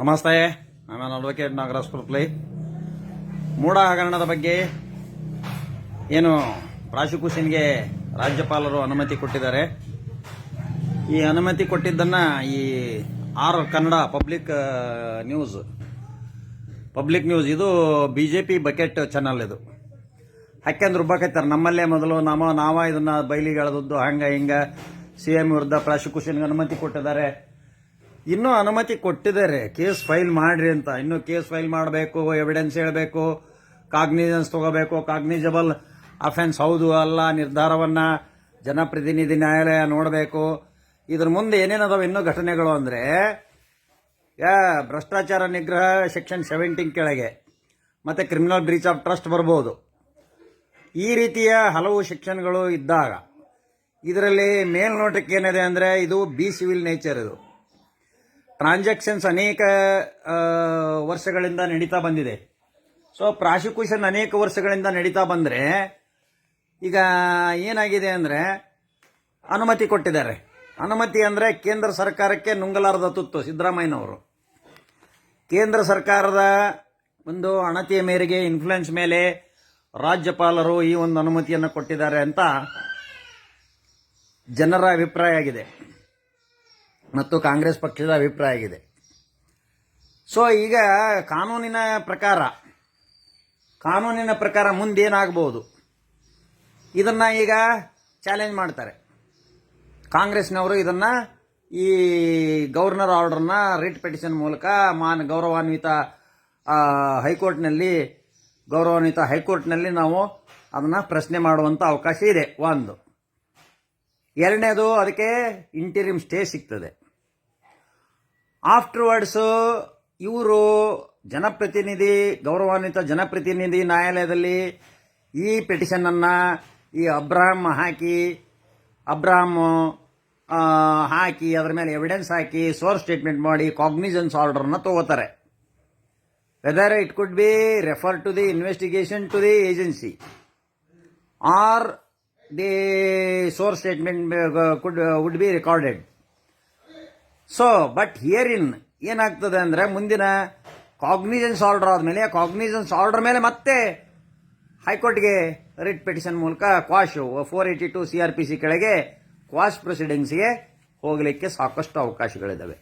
ನಮಸ್ತೆ, ನಾನು ಅಡ್ವೊಕೇಟ್ ನಾಗರಾಜ್ ಕುರ್ಪ್ಲಿ. ಮೂಢ ಹಗರಣದ ಬಗ್ಗೆ ಏನು ಪ್ರಾಸಿಕ್ಯೂಷನ್ಗೆ ರಾಜ್ಯಪಾಲರು ಅನುಮತಿ ಕೊಟ್ಟಿದ್ದಾರೆ. ಈ ಅನುಮತಿ ಕೊಟ್ಟಿದ್ದನ್ನ ಈ R Kannada public news public news, ಇದು B J P bucket channel ಇದು. ಹಾಕ್ಯಂದು ರುಬ್ಬಾಕೈತಾರೆ ನಮ್ಮಲ್ಲೇ ಮೊದಲು ನಮ್ಮ, ನಾವ ಇದನ್ನ ಬೈಲಿಗೆ ಎಳೆದದ್ದು, ಹಂಗ ಹಿಂಗ, ಸಿ ಎಂ ವಿರುದ್ಧ ಪ್ರಾಸಿಕ್ಯೂಷನ್ಗೆ ಅನುಮತಿ ಕೊಟ್ಟಿದ್ದಾರೆ. ಇನ್ನೂ ಅನುಮತಿ ಕೊಟ್ಟಿದ್ದಾರೆ. ಕೇಸ್ ಫೈಲ್ ಮಾಡ್ರಿ ಅಂತ. ಇನ್ನೂ ಕೇಸ್ ಫೈಲ್ ಮಾಡಬೇಕು ಎವಿಡೆನ್ಸ್ ಹೇಳಬೇಕು ಕಾಗ್ನಿಜೆನ್ಸ್ ತಗೋಬೇಕು. ಕಾಗ್ನಿಜಬಲ್ ಅಫೆನ್ಸ್ ಹೌದು ಅಲ್ಲ, ನಿರ್ಧಾರವನ್ನ ಜನಪ್ರತಿನಿಧಿ ನ್ಯಾಯಾಲಯ ನೋಡಬೇಕು. ಇದ್ರ ಮುಂದೆ ಏನೇನದಾವ ಇನ್ನೂ ಘಟನೆಗಳು ಅಂದ್ರೆ, ಯಾ, ಭ್ರಷ್ಟಾಚಾರ ನಿಗ್ರಹ ಸೆಕ್ಷನ್ ಸೆವೆಂಟೀನ್ ಕೆಳಗೆ, ಮತ್ತೆ ಕ್ರಿಮಿನಲ್ ಬ್ರೀಚ್ ಆಫ್ ಟ್ರಸ್ಟ್ ಬರ್ಬೋದು. ಈ ರೀತಿಯ ಹಲವು ಸೆಕ್ಷನ್ಗಳು ಇದ್ದಾಗ, ಇದರಲ್ಲಿ ಮೇಲ್ನೋಟಕ್ಕೆ ಏನಿದೆ ಅಂದರೆ ಇದು ಬಿ ಸಿವಿಲ್ ನೇಚರ್ ಇದು. ಟ್ರಾನ್ಸಾಕ್ಷನ್ಸ್ ಅನೇಕ ವರ್ಷಗಳಿಂದ ನಡೀತಾ ಬಂದಿದೆ. ಸೊ ಪ್ರಾಸಿಕ್ಯೂಷನ್ ಅನೇಕ ವರ್ಷಗಳಿಂದ ನಡೀತಾ ಬಂದರೆ, ಈಗ ಏನಾಗಿದೆ ಅಂದರೆ, ಅನುಮತಿ ಕೊಟ್ಟಿದ್ದಾರೆ. ಅನುಮತಿ ಅಂದರೆ ಕೇಂದ್ರ ಸರ್ಕಾರಕ್ಕೆ ನುಂಗಲಾರದ ತುತ್ತು, ಸಿದ್ದರಾಮಯ್ಯನವರು. ಕೇಂದ್ರ ಸರ್ಕಾರದ ಒಂದು ಅಣತಿಯ ಮೇರೆಗೆ ಇನ್ಫ್ಲುಯೆನ್ಸ್ ಮೇಲೆ ರಾಜ್ಯಪಾಲರು ಈ ಒಂದು ಅನುಮತಿಯನ್ನು ಕೊಟ್ಟಿದ್ದಾರೆ ಅಂತ ಜನರ ಅಭಿಪ್ರಾಯ ಆಗಿದೆ. ಮತ್ತು ಕಾಂಗ್ರೆಸ್ ಪಕ್ಷದ ಅಭಿಪ್ರಾಯ ಆಗಿದೆ. ಸೊ ಈಗ ಕಾನೂನಿನ ಪ್ರಕಾರ ಕಾನೂನಿನ ಪ್ರಕಾರ ಮುಂದೇನಾಗಬಹುದು ಇದನ್ನು ಈಗ ಚಾಲೆಂಜ್ ಮಾಡ್ತಾರೆ. ಕಾಂಗ್ರೆಸ್ನವರು ಇದನ್ನು ಈ ಗವರ್ನರ್ ಆರ್ಡರ್ನ ರಿಟ್ ಪಿಟಿಷನ್ ಮೂಲಕ ಮಾನ್ ಗೌರವಾನ್ವಿತ ಹೈಕೋರ್ಟ್ನಲ್ಲಿ ಗೌರವಾನ್ವಿತ ಹೈಕೋರ್ಟ್ನಲ್ಲಿ ನಾವು ಅದನ್ನು ಪ್ರಶ್ನೆ ಮಾಡುವಂಥ ಅವಕಾಶ ಇದೆ. ಒಂದು. ಎರಡನೇದು ಅದಕ್ಕೆ ಇಂಟೀರಿಯಂ ಸ್ಟೇ ಸಿಗ್ತದೆ. ಆಫ್ಟರ್ವರ್ಡ್ಸ್ ಇವರು ಜನಪ್ರತಿನಿಧಿ, ಗೌರವಾನ್ವಿತ ಜನಪ್ರತಿನಿಧಿ ನ್ಯಾಯಾಲಯದಲ್ಲಿ ಈ ಪಿಟಿಷನನ್ನು ಈ ಅಬ್ರಾಹಮ್ ಹಾಕಿ ಅಬ್ರಾಹಂ ಹಾಕಿ, ಅದರ ಮೇಲೆ ಎವಿಡೆನ್ಸ್ ಹಾಕಿ ಸೋರ್ಸ್ ಸ್ಟೇಟ್ಮೆಂಟ್ ಮಾಡಿ ಕಾಗ್ನಿಜನ್ಸ್ ಆರ್ಡರ್ನ ತಗೋತಾರೆ. Whether it could be refer to the investigation to the agency or the source statement could would be recorded so but here in ಏನಾಗ್ತದೆ ಅಂದ್ರೆ ಮುಂದಿನ ಕಾಗ್ನಿಜೆನ್ಸ್ ಆರ್ಡರ್ ಆದಮೇಲೆ cognizance order ಮೇಲೆ ಮತ್ತೆ ಹೈಕೋರ್ಟ್ಗೆ ರಿಟ್ ಪಿಟಿಷನ್ ಮೂಲಕ quash four eighty two C R P C ಕೆಳಗೆ quash ಪ್ರೊಸೀಡಿಂಗ್ಸ್ಗೆ ಹೋಗಲಿಕ್ಕೆ ಸಾಕಷ್ಟು ಅವಕಾಶಗಳಿದ್ದಾವೆ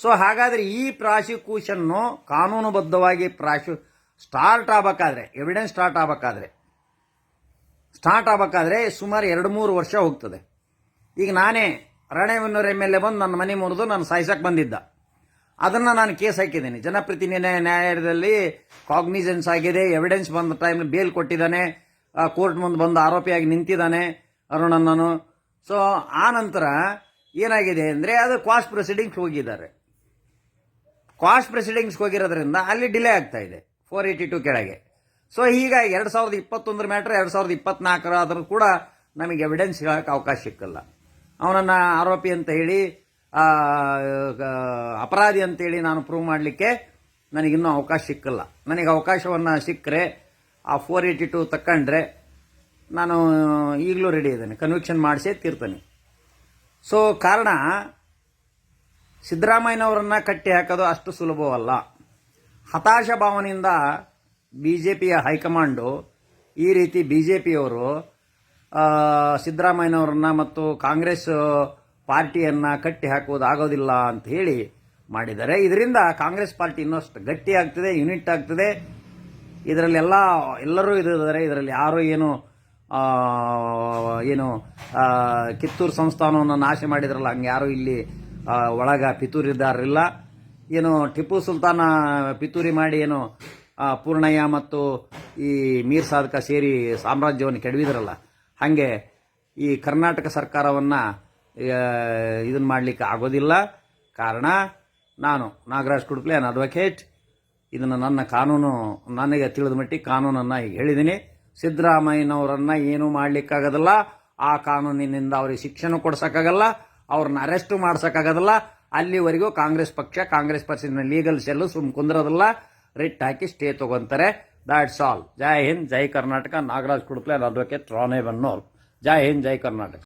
ಸೊ ಹಾಗಾದ್ರೆ ಈ ಪ್ರಾಸಿಕ್ಯೂಷನ್ನು ಕಾನೂನುಬದ್ಧವಾಗಿ ಪ್ರಾಶು ಸ್ಟಾರ್ಟ್ ಆಗಬೇಕಾದ್ರೆ ಎವಿಡೆನ್ಸ್ ಸ್ಟಾರ್ಟ್ ಆಗಬೇಕಾದ್ರೆ ಸ್ಟಾರ್ಟ್ ಆಗಬೇಕಾದ್ರೆ ಸುಮಾರು ಎರಡು ಮೂರು ವರ್ಷ ಹೋಗ್ತದೆ. ಈಗ ನಾನೇ ರಾಣೆಬೆನ್ನೂರು ಎಂ ಎಲ್ ಎ ಬಂದು ನನ್ನ ಮನೆ ಮುರಿದು ನಾನು ಸಾಯಿಸಕ್ಕೆ ಬಂದಿದ್ದ. ಅದನ್ನ ನಾನು ಕೇಸ್ ಹಾಕಿದ್ದೀನಿ. ಜನಪ್ರತಿನಿಧಿ ನ್ಯಾಯಾಲಯದಲ್ಲಿ ಕಾಗ್ನಿಜೆನ್ಸ್ ಆಗಿದೆ ಎವಿಡೆನ್ಸ್ ಬಂದ ಟೈಮ್ ಬೇಲ್ ಕೊಟ್ಟಿದ್ದಾನೆ ಕೋರ್ಟ್ ಮುಂದೆ ಬಂದು ಆರೋಪಿಯಾಗಿ ನಿಂತಿದ್ದಾನೆ ಅರುಣಣ್ಣನು ಸೊ ಆ ನಂತರ ಏನಾಗಿದೆ ಅಂದರೆ ಅದು ಕ್ವಾಸ್ಟ್ ಪ್ರೊಸೀಡಿಂಗ್ಸ್ ಹೋಗಿದ್ದಾರೆ. ಕ್ವಾಸ್ಟ್ ಪ್ರೊಸೀಡಿಂಗ್ಸ್ ಹೋಗಿರೋದ್ರಿಂದ ಅಲ್ಲಿ ಡಿಲೇ ಆಗ್ತಾ ಇದೆ ಫೋರ್ ಏಯ್ಟಿ ಟು ಕೆಳಗೆ. ಸೊ ಈಗ ಎರಡು ಸಾವಿರದ ಇಪ್ಪತ್ತೊಂದರ ಮ್ಯಾಟ್ರ್ ಎರಡು ಸಾವಿರದ ಇಪ್ಪತ್ನಾಲ್ಕರ ಆದರೂ ಕೂಡ ನಮಗೆ ಎವಿಡೆನ್ಸ್ ಹೇಳೋಕ್ಕೆ ಅವಕಾಶ ಸಿಕ್ಕಲ್ಲ. ಅವನನ್ನು ಆರೋಪಿ ಅಂತ ಹೇಳಿ ಆ, ಅಂತ ಅಪರಾಧಿ ಅಂತೇಳಿ ನಾನು ಪ್ರೂವ್ ಮಾಡಲಿಕ್ಕೆ ನನಗಿನ್ನೂ ಅವಕಾಶ ಸಿಕ್ಕಲ್ಲ. ನನಗೆ ಅವಕಾಶವನ್ನು ಸಿಕ್ಕರೆ ಆ ಫೋರ್ ಏಯ್ಟಿ ಟು ತಕ್ಕಂಡ್ರೆ ನಾನು ಈಗಲೂ ರೆಡಿ ಇದ್ದೇನೆ. ಕನ್ವಿಕ್ಷನ್ ಮಾಡಿಸೇ ತೀರ್ತಾನೆ. ಸೊ ಕಾರಣ ಸಿದ್ದರಾಮಯ್ಯನವರನ್ನ ಕಟ್ಟಿ ಹಾಕೋದು ಅಷ್ಟು ಸುಲಭವಲ್ಲ. ಹತಾಶ ಭಾವನೆಯಿಂದ ಬಿ ಜೆ ಪಿಯ ಹೈಕಮಾಂಡು ಈ ರೀತಿ ಬಿ ಜೆ ಪಿಯವರು ಸಿದ್ದರಾಮಯ್ಯನವರನ್ನ ಮತ್ತು ಕಾಂಗ್ರೆಸ್ ಪಾರ್ಟಿಯನ್ನ ಕಟ್ಟಿ ಹಾಕುವುದು ಆಗೋದಿಲ್ಲ ಅಂತ ಹೇಳಿ ಮಾಡಿದ್ದಾರೆ. ಇದರಿಂದ ಕಾಂಗ್ರೆಸ್ ಪಾರ್ಟಿ ಇನ್ನಷ್ಟು ಗಟ್ಟಿ ಆಗ್ತದೆ, ಯೂನಿಟ್ ಆಗ್ತದೆ. ಇದರಲ್ಲಿ ಎಲ್ಲ, ಎಲ್ಲರೂ ಇದ್ದಾರೆ. ಇದರಲ್ಲಿ ಯಾರು ಏನು ಏನು ಕಿತ್ತೂರು ಸಂಸ್ಥಾನವನ್ನು ನಾಶ ಮಾಡಿದ್ರಲ್ಲ, ಹಂಗೆ ಯಾರು ಇಲ್ಲಿ ಒಳಗ ಪಿತೂರಿದಾರರಿಲ್ಲ. ಏನು, ಟಿಪ್ಪು ಸುಲ್ತಾನ ಪಿತೂರಿ ಮಾಡಿ ಏನು ಪೂರ್ಣಯ್ಯ ಮತ್ತು ಈ ಮೀರ್ ಸಾಧಕ ಸೇರಿ ಸಾಮ್ರಾಜ್ಯವನ್ನು ಕೆಡವಿದ್ರಲ್ಲ ಹಾಗೆ ಈ ಕರ್ನಾಟಕ ಸರ್ಕಾರವನ್ನು ಇದನ್ನು ಮಾಡಲಿಕ್ಕೆ ಆಗೋದಿಲ್ಲ. ಕಾರಣ, ನಾನು ನಾಗರಾಜ್ ಕುಡ್ಪ್ಲೆ ನಾನು ಅಡ್ವೊಕೇಟ್ ಇದನ್ನು ನನ್ನ ಕಾನೂನು, ನನಗೆ ತಿಳಿದ ಮಟ್ಟಿಗೆ ಕಾನೂನನ್ನು ಈಗ ಹೇಳಿದ್ದೀನಿ ಸಿದ್ದರಾಮಯ್ಯನವರನ್ನು ಏನೂ ಮಾಡಲಿಕ್ಕಾಗೋದಿಲ್ಲ. ಆ ಕಾನೂನಿನಿಂದ ಅವ್ರಿಗೆ ಶಿಕ್ಷಣ ಕೊಡ್ಸೋಕ್ಕಾಗಲ್ಲ. ಅವ್ರನ್ನ ಅರೆಸ್ಟು ಮಾಡ್ಸೋಕ್ಕಾಗೋದಿಲ್ಲ. ಅಲ್ಲಿವರೆಗೂ ಕಾಂಗ್ರೆಸ್ ಪಕ್ಷ, ಕಾಂಗ್ರೆಸ್ ಪಕ್ಷದ ಲೀಗಲ್ ಸೆಲ್ಲು ಸುಮ್ ಕುಂದ್ರೋದಿಲ್ಲ. ರಿಟ್ ಹಾಕಿ ಸ್ಟೇ ತಗೊಂತಾರೆ. That's all Jai Hind Jai Karnataka Nagaraj Kudple advocate Rane Bannor Jai Hind Jai Karnataka